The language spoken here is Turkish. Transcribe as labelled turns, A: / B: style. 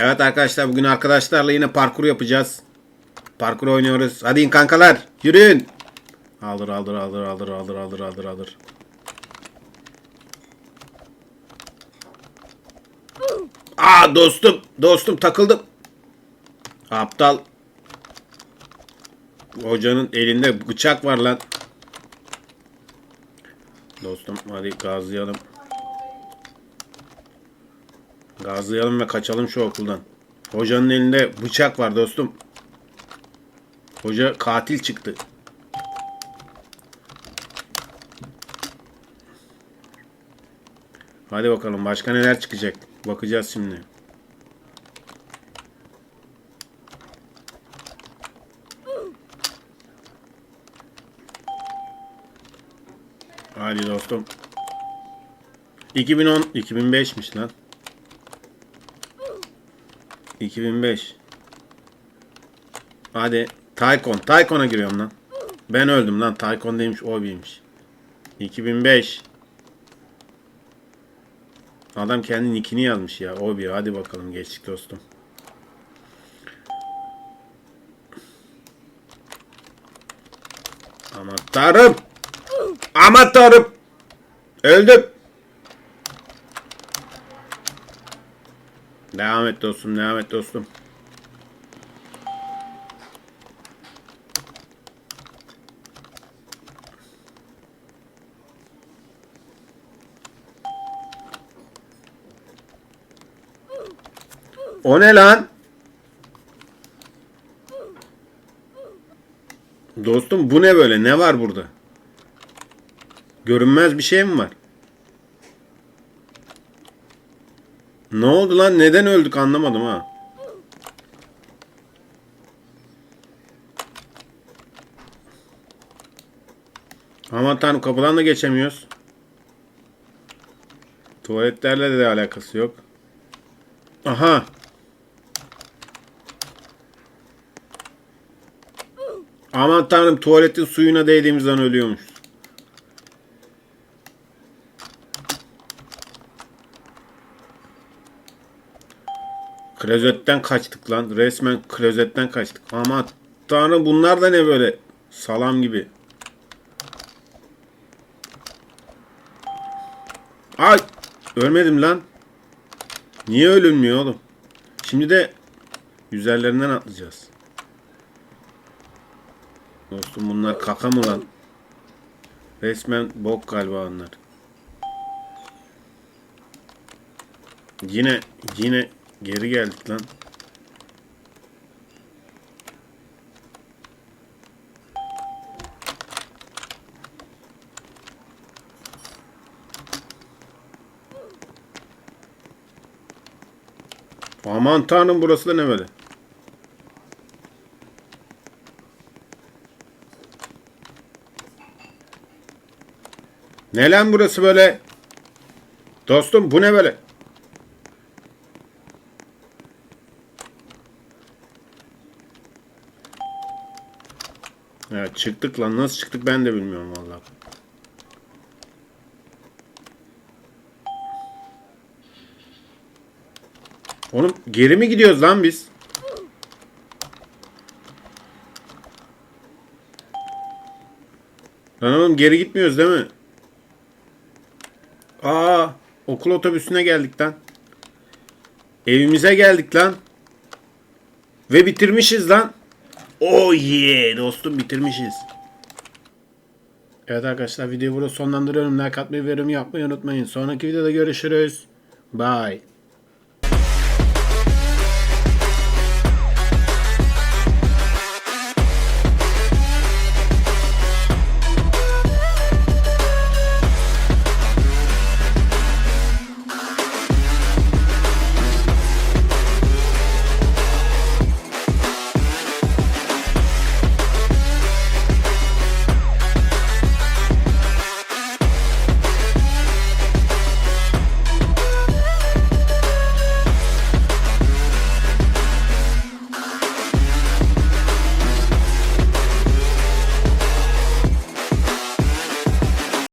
A: Evet arkadaşlar bugün arkadaşlarla yine parkur yapacağız. Parkur oynuyoruz. Hadi in kankalar yürüyün. Aldır aldır aldır aldır aldır aldır aldır aldır. Aa dostum dostum takıldım. Aptal. Hocanın elinde bıçak var lan. Dostum hadi gazlayalım. Gazlayalım ve kaçalım şu okuldan. Hocanın elinde bıçak var dostum. Hoca katil çıktı. Hadi bakalım başka neler çıkacak. Bakacağız şimdi. Hadi dostum. 2010 2005'miş lan. 2005. Hadi Taykon. Taykon'a giriyorum lan. Ben öldüm lan. Taykon değilmiş. Obi'ymiş. 2005. Adam kendi nickini yazmış ya. Obi. Hadi bakalım geçtik dostum. Aman tanrım. Öldüm. Devam et dostum, devam et dostum. O ne lan? Dostum bu ne böyle? Ne var burada? Görünmez bir şey mi var? Ne oldu lan? Neden öldük anlamadım ha. Aman tanrım kapıdan da geçemiyoruz. Tuvaletlerle de alakası yok. Aha. Aman tanrım tuvaletin suyuna değdiğimizden ölüyormuş. Klozetten kaçtık lan. Resmen klozetten kaçtık. Ama tanrım bunlar da ne böyle? Salam gibi. Ay! Ölmedim lan. Niye ölünmüyor oğlum? Şimdi de üzerlerinden atlayacağız. Dostum bunlar kaka mı lan? Resmen bok galiba onlar. Yine yine geri geldik lan. Aman tanrım burası da ne böyle? Ne lan burası böyle? Dostum bu ne böyle? Evet çıktık lan. Nasıl çıktık ben de bilmiyorum vallahi. Oğlum geri mi gidiyoruz lan biz? Lan oğlum geri gitmiyoruz değil mi? Aa, okul otobüsüne geldik lan. Evimize geldik lan. Ve bitirmişiz lan. Oh yeah dostum bitirmişiz. Evet arkadaşlar videoyu burada sonlandırıyorum. Like atmayı ve yorum yapmayı unutmayın. Sonraki videoda görüşürüz. Bye.